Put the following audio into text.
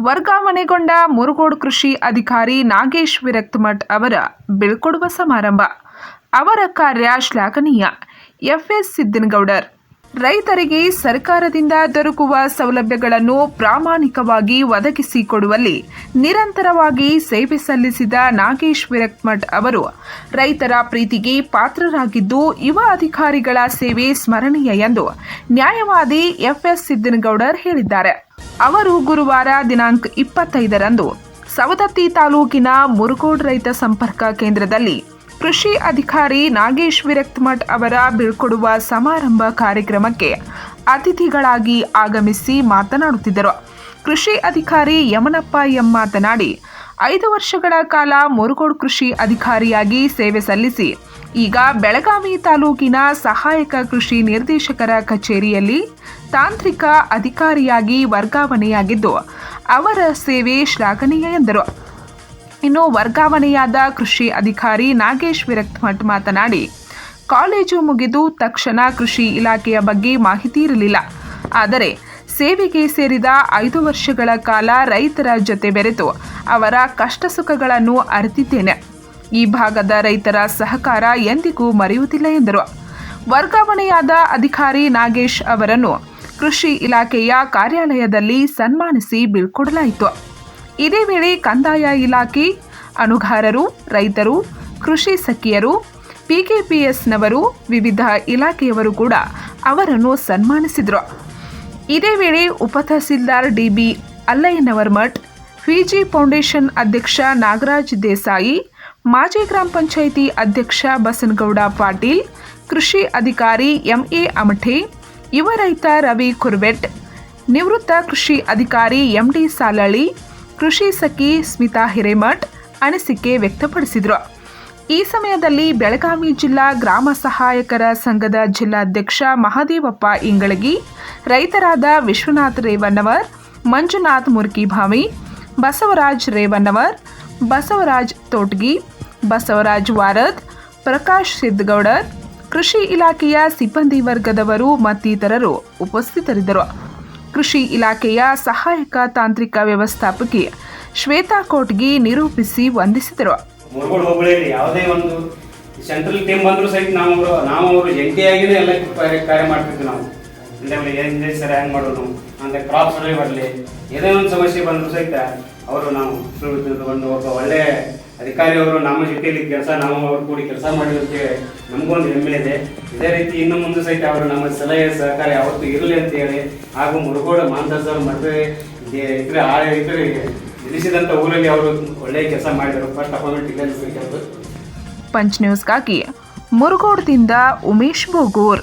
ವರ್ಗಾವಣೆಗೊಂಡ ಮುರುಗೋಡು ಕೃಷಿ ಅಧಿಕಾರಿ ನಾಗೇಶ್ ವಿರಕ್ತಮಠ್ ಅವರ ಬೀಳ್ಕೊಡುವ ಸಮಾರಂಭ. ಅವರ ಕಾರ್ಯ ಶ್ಲಾಘನೀಯ. ಎಫ್ಎಸ್ ಸಿದ್ದನಗೌಡರ್ ರೈತರಿಗೆ ಸರ್ಕಾರದಿಂದ ದೊರಕುವ ಸೌಲಭ್ಯಗಳನ್ನು ಪ್ರಾಮಾಣಿಕವಾಗಿ ಒದಗಿಸಿಕೊಡುವಲ್ಲಿ ನಿರಂತರವಾಗಿ ಸೇವೆ ಸಲ್ಲಿಸಿದ ನಾಗೇಶ್ ವಿರಕ್ಮಠ್ ಅವರು ರೈತರ ಪ್ರೀತಿಗೆ ಪಾತ್ರರಾಗಿದ್ದು, ಯುವ ಅಧಿಕಾರಿಗಳ ಸೇವೆ ಸ್ಮರಣೀಯ ಎಂದು ನ್ಯಾಯವಾದಿ ಎಫ್ಎಸ್ ಸಿದ್ದನಗೌಡರ್ ಹೇಳಿದ್ದಾರೆ. ಅವರು ಗುರುವಾರ ದಿನಾಂಕ ಇಪ್ಪತ್ತೈದರಂದು ಸವದತ್ತಿ ತಾಲೂಕಿನ ಮುರುಗೋಡ್ ರೈತ ಸಂಪರ್ಕ ಕೇಂದ್ರದಲ್ಲಿ ಕೃಷಿ ಅಧಿಕಾರಿ ನಾಗೇಶ್ ವಿರಕ್ತಮಠ್ ಅವರ ಬೀಳ್ಕೊಡುವ ಸಮಾರಂಭ ಕಾರ್ಯಕ್ರಮಕ್ಕೆ ಅತಿಥಿಗಳಾಗಿ ಆಗಮಿಸಿ ಮಾತನಾಡುತ್ತಿದ್ದರು. ಕೃಷಿ ಅಧಿಕಾರಿ ಯಮನಪ್ಪ ಎಂ ಮಾತನಾಡಿ, ಐದು ವರ್ಷಗಳ ಕಾಲ ಮುರುಗೋಡ್ ಕೃಷಿ ಅಧಿಕಾರಿಯಾಗಿ ಸೇವೆ ಸಲ್ಲಿಸಿ ಈಗ ಬೆಳಗಾವಿ ತಾಲೂಕಿನ ಸಹಾಯಕ ಕೃಷಿ ನಿರ್ದೇಶಕರ ಕಚೇರಿಯಲ್ಲಿ ತಾಂತ್ರಿಕ ಅಧಿಕಾರಿಯಾಗಿ ವರ್ಗಾವಣೆಯಾಗಿದ್ದು, ಅವರ ಸೇವೆ ಶ್ಲಾಘನೀಯ ಎಂದರು. ಇನ್ನು ವರ್ಗಾವಣೆಯಾದ ಕೃಷಿ ಅಧಿಕಾರಿ ನಾಗೇಶ್ ವಿರಕ್ಮಠ್ ಮಾತನಾಡಿ, ಕಾಲೇಜು ಮುಗಿದು ತಕ್ಷಣ ಕೃಷಿ ಇಲಾಖೆಯ ಬಗ್ಗೆ ಮಾಹಿತಿ ಇರಲಿಲ್ಲ. ಆದರೆ ಸೇವೆಗೆ ಸೇರಿದ ಐದು ವರ್ಷಗಳ ಕಾಲ ರೈತರ ಜೊತೆ ಬೆರೆತು ಅವರ ಕಷ್ಟ ಸುಖಗಳನ್ನು ಅರಿತಿದ್ದೇನೆ. ಈ ಭಾಗದ ರೈತರ ಸಹಕಾರ ಎಂದಿಗೂ ಮರೆಯುವುದಿಲ್ಲ ಎಂದರು. ವರ್ಗಾವಣೆಯಾದ ಅಧಿಕಾರಿ ನಾಗೇಶ್ ಅವರನ್ನು ಕೃಷಿ ಇಲಾಖೆಯ ಕಾರ್ಯಾಲಯದಲ್ಲಿ ಸನ್ಮಾನಿಸಿ ಬೀಳ್ಕೊಡಲಾಯಿತು ಇದೇ ವೇಳೆ ಕಂದಾಯ ಇಲಾಖೆ ಅನುಗಾರರು ರೈತರು, ಕೃಷಿ ಸಖಿಯರು, ಪಿಕೆಪಿಎಸ್ನವರು, ವಿವಿಧ ಇಲಾಖೆಯವರು ಕೂಡ ಅವರನ್ನು ಸನ್ಮಾನಿಸಿದರು. ಇದೇ ವೇಳೆ ಉಪತಹಸೀಲ್ದಾರ್ ಡಿಬಿ ಅಲ್ಲಯ್ಯನವರ್ ಮಠ್ ಫಿಜಿ ಫೌಂಡೇಶನ್ ಅಧ್ಯಕ್ಷ ನಾಗರಾಜ್ ದೇಸಾಯಿ ಮಾಜಿ ಗ್ರಾಮ ಪಂಚಾಯಿತಿ ಅಧ್ಯಕ್ಷ ಬಸನಗೌಡ ಪಾಟೀಲ್, ಕೃಷಿ ಅಧಿಕಾರಿ ಎಂಎ ಅಮಠಿ, ಯುವ ರೈತ ರವಿ ಕುರ್ವೆಟ್, ನಿವೃತ್ತ ಕೃಷಿ ಅಧಿಕಾರಿ ಎಂಡಿ ಸಾಲಳಿ ಕೃಷಿ ಸಖಿ ಸ್ಮಿತಾ ಹಿರೇಮಠ್ ಅನಿಸಿಕೆ ವ್ಯಕ್ತಪಡಿಸಿದರು. ಈ ಸಮಯದಲ್ಲಿ ಬೆಳಗಾವಿ ಜಿಲ್ಲಾ ಗ್ರಾಮ ಸಹಾಯಕರ ಸಂಘದ ಜಿಲ್ಲಾಧ್ಯಕ್ಷ ಮಹಾದೇವಪ್ಪ ಇಂಗಳಗಿ, ರೈತರಾದ ವಿಶ್ವನಾಥ್ ರೇವಣ್ಣವರ್, ಮಂಜುನಾಥ್ ಮುರ್ಕಿಭಾವಿ, ಬಸವರಾಜ್ ರೇವಣ್ಣವರ್, ಬಸವರಾಜ್ ತೋಟ್ಗಿ ಬಸವರಾಜ್ ವಾರದ್, ಪ್ರಕಾಶ್ ಸಿದ್ದಗೌಡರ್ ಕೃಷಿ ಇಲಾಖೆಯ ಸಿಬ್ಬಂದಿ ವರ್ಗದವರು ಮತ್ತಿತರರು ಉಪಸ್ಥಿತರಿದ್ದರು. ಕೃಷಿ ಇಲಾಖೆಯ ಸಹಾಯಕ ತಾಂತ್ರಿಕ ವ್ಯವಸ್ಥಾಪಕಿ ಶ್ವೇತಾ ಕೋಟ್ಗಿ ನಿರೂಪಿಸಿ ವಂದಿಸಿದರು. ಯಾವುದೇ ಒಂದು ಸೆಂಟ್ರಲ್ ಟೀಮ್ ಬಂದರೂ ಸಹಿತ ನಾವು ನಾವು ಅವರು ಜಂಟಿಯಾಗಿಯೇ ಎಲ್ಲ ಕಾರ್ಯ ಮಾಡ್ತಿದ್ವಿ ನಾವು. ಅಂದ್ರೆ ಏನು ಸರ್ ಹ್ಯಾಂಗ್ ಮಾಡೋದು. ಅಂತ ಕ್ರಾಪ್ ಸರ್ವೆ ಬರಲಿ, ಏನೇ ಒಂದು ಸಮಸ್ಯೆ ಬಂದರೂ ಸಹಿತ ಅವರು ನಾವು ಒಂದು ಒಬ್ಬ ಒಳ್ಳೆ ಅಧಿಕಾರಿ ಅವರು ನಮ್ಮ ಜೊತೆಯಲ್ಲಿ ಕೆಲಸ, ನಾವು ಅವರು ಕೂಡಿ ಕೆಲಸ ಮಾಡಿರೋದಕ್ಕೆ ನಮಗೊಂದು ಹೆಮ್ಮೆ ಇದೆ. ಇದೇ ರೀತಿ ಇನ್ನು ಮುಂದೆ ಸಹಿತ ಅವರು ನಮ್ಮ ಸಲಹೆ, ಸಹಕಾರ ಯಾವತ್ತೂ ಇರಲಿ ಅಂತ ಹೇಳಿ, ಹಾಗೂ ಮುರುಗೋಡು ಮಾನದಾಸ್ ಅವರು ಮದುವೆ ಇದ್ರೆ ಆ ಇದ್ರೆ ನಿಲ್ಲಿಸಿದಂಥ ಊರಲ್ಲಿ ಅವರು ಒಳ್ಳೆಯ ಕೆಲಸ ಮಾಡಿದರು. ಫಸ್ಟ್ ಅಪಾಯಿಂಟ್ಮೆಂಟ್ ಇಲ್ಲ ಪಂಚ್ ನ್ಯೂಸ್ಗಾಗಿ ಮುರುಗೋಡದಿಂದ ಉಮೇಶ್ ಬೋಗೂರ್.